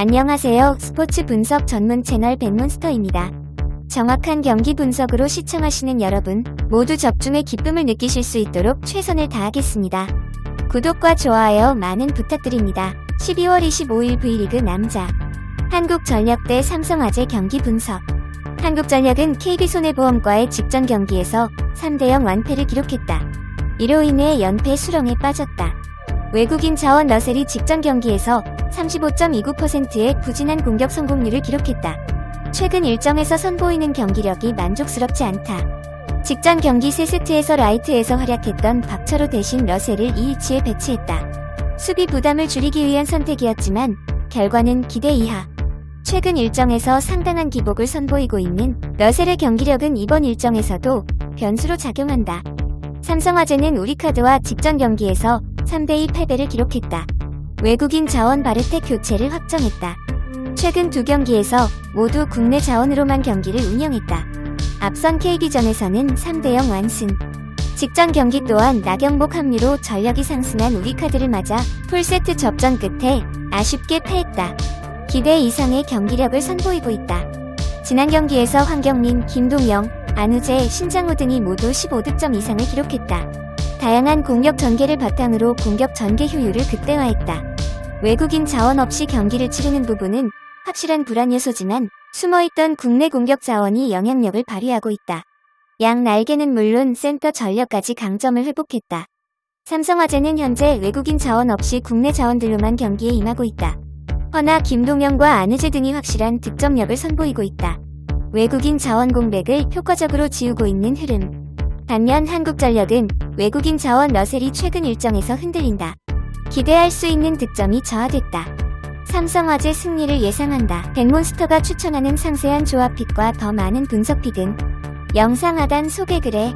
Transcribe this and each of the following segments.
안녕하세요. 스포츠 분석 전문 채널 백몬스터입니다. 정확한 경기 분석으로 시청하시는 여러분 모두 접중의 기쁨을 느끼실 수 있도록 최선을 다하겠습니다. 구독과 좋아요 많은 부탁드립니다. 12월 25일 V리그 남자 한국전력 대 삼성화재 경기 분석 한국전력은 KB손해보험과의 직전 경기에서 3대0 완패를 기록했다. 이로 인해 연패 수렁에 빠졌다. 외국인 자원 러셀이 직전 경기에서 35.29%의 부진한 공격 성공률을 기록했다. 최근 일정에서 선보이는 경기력이 만족스럽지 않다. 직전 경기 3세트에서 라이트에서 활약했던 박철호 대신 러셀을 2위치에 배치했다. 수비 부담을 줄이기 위한 선택이었지만 결과는 기대 이하. 최근 일정에서 상당한 기복을 선보이고 있는 러셀의 경기력은 이번 일정에서도 변수로 작용한다. 삼성화재는 우리카드와 직전 경기에서 3대2 패배를 기록했다. 외국인 자원 바르텍 교체를 확정했다. 최근 두 경기에서 모두 국내 자원으로만 경기를 운영했다. 앞선 KB전에서는 3대0 완승. 직전 경기 또한 나경복 합류로 전력이 상승한 우리 카드를 맞아 풀세트 접전 끝에 아쉽게 패했다. 기대 이상의 경기력을 선보이고 있다. 지난 경기에서 황경민, 김동영, 안우재, 신장호 등이 모두 15득점 이상을 기록했다. 다양한 공격 전개를 바탕으로 공격 전개 효율을 극대화했다. 외국인 자원 없이 경기를 치르는 부분은 확실한 불안 요소지만 숨어있던 국내 공격 자원이 영향력을 발휘하고 있다. 양 날개는 물론 센터 전력까지 강점을 회복했다. 삼성화재는 현재 외국인 자원 없이 국내 자원들로만 경기에 임하고 있다. 허나 김동영과 안우재 등이 확실한 득점력을 선보이고 있다. 외국인 자원 공백을 효과적으로 지우고 있는 흐름. 반면 한국전력은 외국인 자원 러셀이 최근 일정에서 흔들린다. 기대할 수 있는 득점이 저하됐다. 삼성화재 승리를 예상한다. 백몬스터가 추천하는 상세한 조합픽과 더 많은 분석픽 등 영상 하단 소개글에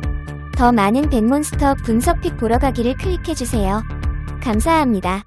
더 많은 백몬스터 분석픽 보러 가기를 클릭해주세요. 감사합니다.